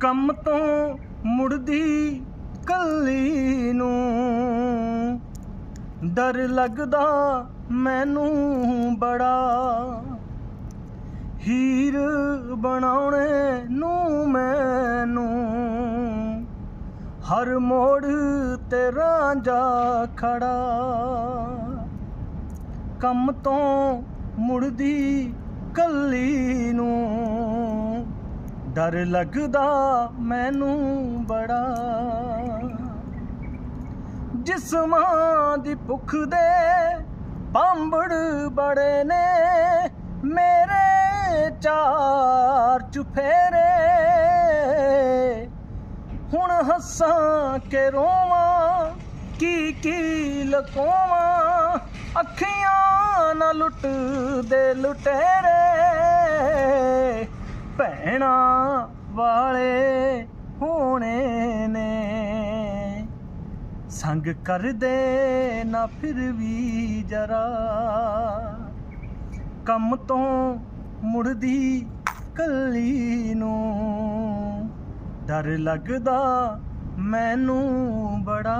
ਕੰਮ ਤੋਂ ਮੁੜਦੀ ਕੱਲੀ ਨੂੰ। ਡਰ ਲੱਗਦਾ ਮੈਨੂੰ ਬੜਾ। ਹੀਰ ਬਣਾਉਣੇ ਨੂੰ ਮੈਨੂੰ। ਹਰ ਮੋੜ ਤੇ ਰਾਂਝਾ ਖੜਾ। ਕੰਮ ਤੋਂ ਮੁੜਦੀ ਕੱਲੀ ਡਰ ਲੱਗਦਾ ਮੈਨੂੰ ਬੜਾ। ਜਿਸਮਾਂ ਦੀ ਭੁੱਖ ਦੇ ਬੰਬੜ ਬੜੇ ਨੇ, ਮੇਰੇ ਚਾਰ ਚੁਫੇਰੇ। ਹੁਣ ਹੱਸਾਂ ਕੇ ਰੋਵਾਂ, ਕੀ ਕੀ ਲਕੋਵਾਂ, ਅੱਖੀਆਂ ਨਾ ਲੁੱਟ ਦੇ ਲੁਟੇਰੇ। ਭੈਣਾ ਵਾਲੇ ਹੋਣੇ ਨੇ। ਸੰਗ ਕਰਦੇ ਨਾ ਫਿਰ ਵੀ ਜਰਾ। ਕੰਮ ਤੋਂ ਮੁੜਦੀ ਕੱਲੀ ਨੂੰ। ਡਰ ਲੱਗਦਾ ਮੈਨੂੰ ਬੜਾ।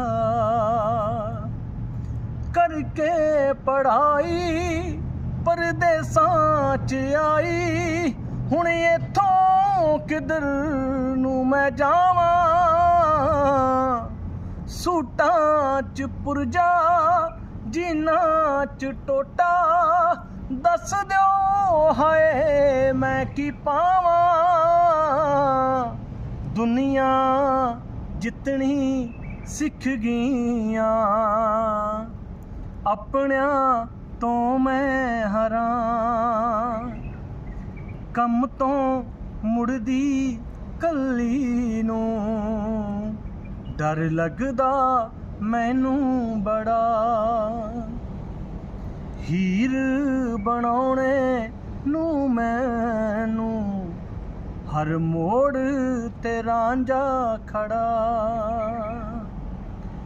ਕਰਕੇ ਪੜਾਈ ਪਰਦੇਸਾਂ ਚ ਆਈ। ਕਿਧਰ ਨੂੰ ਮੈਂ ਜਾਵਾਂ? ਸੂਟਾਂ ਚ ਪੁਰਜਾ ਜਿਨ੍ਹਾਂ ਚ ਟੋਟਾ। ਦੱਸ ਦਿਓ, ਹਾਏ ਮੈਂ ਕੀ ਪਾਵਾਂ? ਦੁਨੀਆ ਜਿੱਤਣੀ ਸਿੱਖ ਗਈਆਂ, ਆਪਣਿਆਂ ਤੋਂ ਮੈਂ ਹਰਾਂ। ਕੰਮ ਤੋਂ ਮੁੜਦੀ ਕੱਲੀ ਨੂੰ। ਡਰ ਲੱਗਦਾ ਮੈਨੂੰ ਬੜਾ। ਹੀਰ ਬਣਾਉਣੇ ਨੂੰ ਮੈਨੂੰ। ਹਰ ਮੋੜ ਤੇ ਰਾਂਝਾ ਖੜਾ।